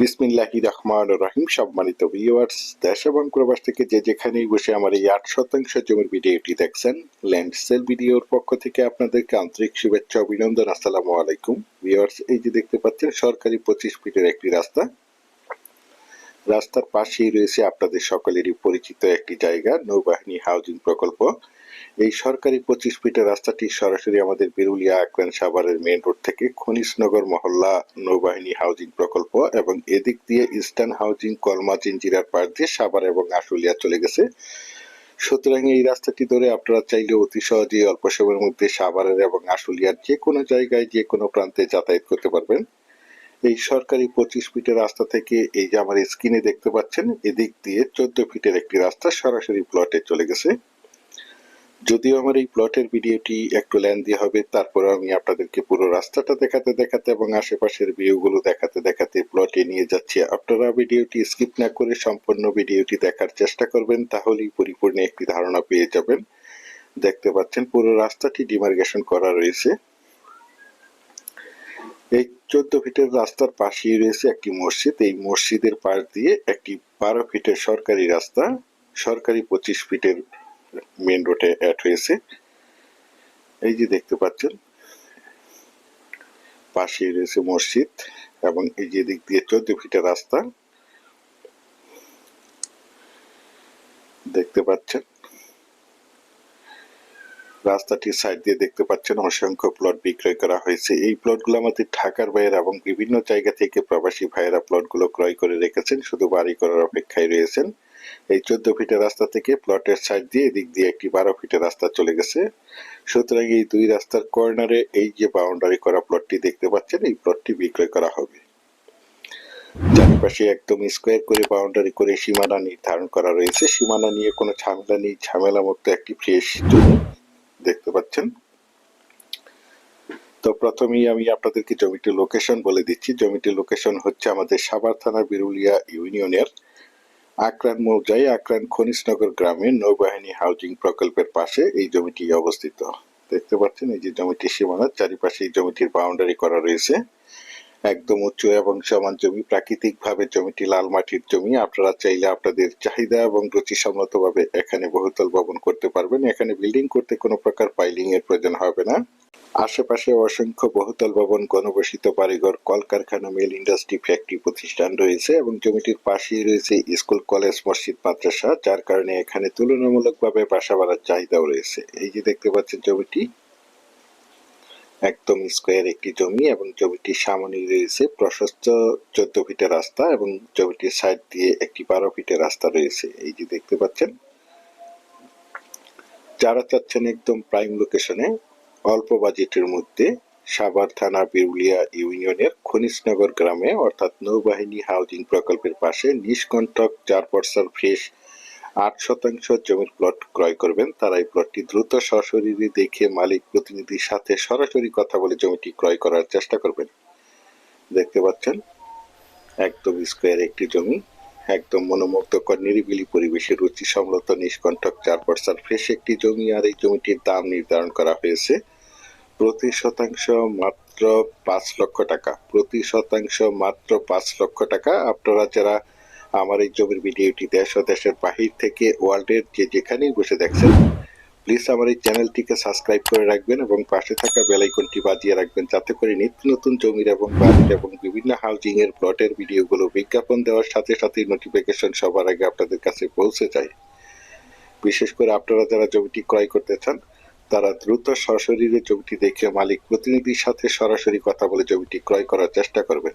বিসমিল্লাহি রহমান রহিম, সম্মানিত ভিউয়ার্স দেশ এবং প্রবাস থেকে যে যেখানেই বসে আমার এই আট শতাংশ জমির ভিডিওটি দেখছেন ল্যান্ড সেল ভিডিওর পক্ষ থেকে আপনাদেরকে আন্তরিক শুভেচ্ছা অভিনন্দন। আসসালামু আলাইকুম। ভিউয়ার্স এই যে দেখতে পাচ্ছেন, সরকারি পঁচিশ ফিটের একটি রাস্তা। রাস্তার পাশেই রয়েছে আপনাদের সকলেরই পরিচিত একটি জায়গা, নৌবাহিনী হাউজিং প্রকল্প। এই সরকারি পঁচিশ ফিটের রাস্তাটি সরাসরি আমাদের বিরুলিয়া আকরান সাভারের মেন রোড থেকে খনিশনগর মহল্লা নৌবাহিনী হাউজিং প্রকল্প এবং এদিক দিয়ে ইস্টার্ন হাউজিং, কলমা জিঞ্জিরার পাশ দিয়ে সাভার এবং আশুলিয়া চলে গেছে। সুতরাং এই রাস্তাটি ধরে আপনারা চাইলে অতি সহজেই অল্প সময়ের মধ্যে সাভারের এবং আশুলিয়ার যে কোনো জায়গায়, যে কোনো প্রান্তে যাতায়াত করতে পারবেন। এই সরকারি পঁচিশ ফিটের রাস্তা থেকে এই যে আমার স্ক্রিনে দেখতে পাচ্ছেন, এদিক দিয়ে চোদ্দ ফিটের একটি রাস্তা সরাসরি প্লটে চলে গেছে। যদিও আমার এই প্লটের ভিডিওটি একটু লেন্দি হবে তারপরে আমি আপনাদেরকে পুরো রাস্তাটা দেখাতে দেখাতে এবং আশেপাশের ভিউগুলো দেখাতে দেখাতে প্লটে নিয়ে যাচ্ছি। আপনারা ভিডিওটি স্কিপ না করে সম্পূর্ণ ভিডিওটি দেখার চেষ্টা করবেন, তাহলেই পরিপূর্ণ একটি ধারণা পেয়ে যাবেন। দেখতে পাচ্ছেন, পুরো রাস্তাটি ডিমার্গেশন করা রয়েছে। এই চোদ্দ ফিটের রাস্তার পাশেই রয়েছে একটি মসজিদ। এই মসজিদের পাশ দিয়ে একটি বারো ফিটের সরকারি রাস্তা, সরকারি পঁচিশ ফিটের মেন রোডে অ্যাড হয়েছে এই যে দেখতে পাচ্ছেন পাশেই রয়েছে মসজিদ এবং এই যে দিক দিয়ে চোদ্দ ফিটের রাস্তা। দেখতে পাচ্ছেন, রাস্তাটির সাইড দিয়ে দেখতে পাচ্ছেন অসংখ্য প্লট বিক্রয় করা হয়েছে। এই প্লটগুলো আমাদের ঢাকার বাইরে এবং বিভিন্ন জায়গা থেকে প্রবাসী ভাইয়েরা প্লটগুলো ক্রয় করে রেখেছেন, শুধু বাড়ি করার অপেক্ষায় রয়েছেন। এই চোদ্দ ফিটের রাস্তা থেকে প্লটের সাইড দিয়ে এদিক দিয়ে একটি বারো ফিটের রাস্তা চলে গেছে। সুতরাং এই দুই রাস্তার কর্নারে এই যে বাউন্ডারি করা প্লটটি দেখতে পাচ্ছেন, এই প্লটটি বিক্রয় করা হবে। চারিপাশে একদম স্কোয়ার করে বাউন্ডারি করে সীমানা নির্ধারণ করা রয়েছে। সীমানা নিয়ে কোনো ঝামেলা নেই ঝামেলা মুক্ত একটি ফ্রেশ জমি দেখতে পাচ্ছেন। তো প্রথমেই আমি আপনাদেরকে জমিটির লোকেশন বলে দিচ্ছি। জমিটির লোকেশন হচ্ছে আমাদের সাভার থানার বিরুলিয়া ইউনিয়নের আকরান মৌজায় আকরান খনিজনগর গ্রামে নৌবাহিনী হাউজিং প্রকল্পের পাশে এই জমিটি অবস্থিত। দেখতে পাচ্ছেন, এই যে জমিটির সীমানার চারিপাশে এই জমিটির বাউন্ডারি করা রয়েছে। একদম উঁচু এবং সমান জমি প্রাকৃতিক ভাবে জমিটি লাল মাটির জমি। আপনারা চাইলে আপনাদের চাহিদা এবং রুচিসম্মত ভাবে এখানে বহুতল ভবন করতে পারবেন। এখানে বিল্ডিং করতে কোনো প্রকার পাইলিং এর প্রয়োজন হবে না। আশেপাশে অসংখ্য বহুতল ভবন, গণবসিত বাড়িঘর, কলকারখানা, মিল ইন্ডাস্ট্রি, ফ্যাক্টরি প্রতিষ্ঠান রয়েছে এবং জমিটির পাশেই রয়েছে স্কুল, কলেজ, মসজিদ, মাদ্রাসা, যার কারণে এখানে তুলনামূলকভাবে বাসা বাড়ার চাহিদাও রয়েছে। এই যে দেখতে পাচ্ছেন জমিটি একদম স্কোয়ার একটি জমি এবং জমিটির সামনেই রয়েছে প্রশস্ত চোদ্দ ফিটের রাস্তা এবং জমিটির সাইড দিয়ে একটি বারো ফিটের রাস্তা রয়েছে। এই যে দেখতে পাচ্ছেন, যারা চাচ্ছেন একদম প্রাইম লোকেশনে অল্প বাজেটের মধ্যে সাভার থানা বিরুলিয়া ইউনিয়নের খনিজনগর গ্রামে, অর্থাৎ নৌবাহিনী হাউজিং প্রকল্পের পাশে নিষ্কণ্টক চার পার্সাল ফ্রেশ আট শতাংশ জমির প্লট ক্রয় করবেন তারা এই প্লটটি দ্রুত সশরীরে দেখে মালিক প্রতিনিধির সাথে সরাসরি কথা বলে জমিটি ক্রয় করার চেষ্টা করবেন। দেখতে পাচ্ছেন, একদম স্কোয়ার একটি জমি, একদম মনোমুগ্ধকর, নিরিবিলি পরিবেশে রুচি সম্মত নিষ্কণ্ঠক চার পার্সাল ফ্রেশ একটি জমি, আর এই জমিটির দাম নির্ধারণ করা হয়েছে প্রতি শতাংশ মাত্র পাঁচ লক্ষ টাকা। প্রতি শতাংশ মাত্র পাঁচ লক্ষ টাকা। আপনারা যারা আমার এই জমির ভিডিওটি দেশ ও দেশের বাহির থেকে ওয়ার্ল্ডের যে যেখানেই বসে দেখছেন প্লিজ আমার এই চ্যানেলটিকে সাবস্ক্রাইব করে রাখবেন এবং পাশে থাকা বেলাইকনটি বাজিয়ে রাখবেন যাতে করে নিত্য নতুন জমির এবং বাড়ির এবং বিভিন্ন হাউজিং এর প্লটের ভিডিওগুলো বিজ্ঞাপন দেওয়ার সাথে সাথে নোটিফিকেশন সবার আগে আপনাদের কাছে পৌঁছে যায়। বিশেষ করে আপনারা যারা জমিটি ক্রয় করতে চান, তারা দ্রুত সশরীরে জমিটি দেখে মালিক প্রতিনিধির সাথে সরাসরি কথা বলে জমিটি ক্রয় করার চেষ্টা করবেন।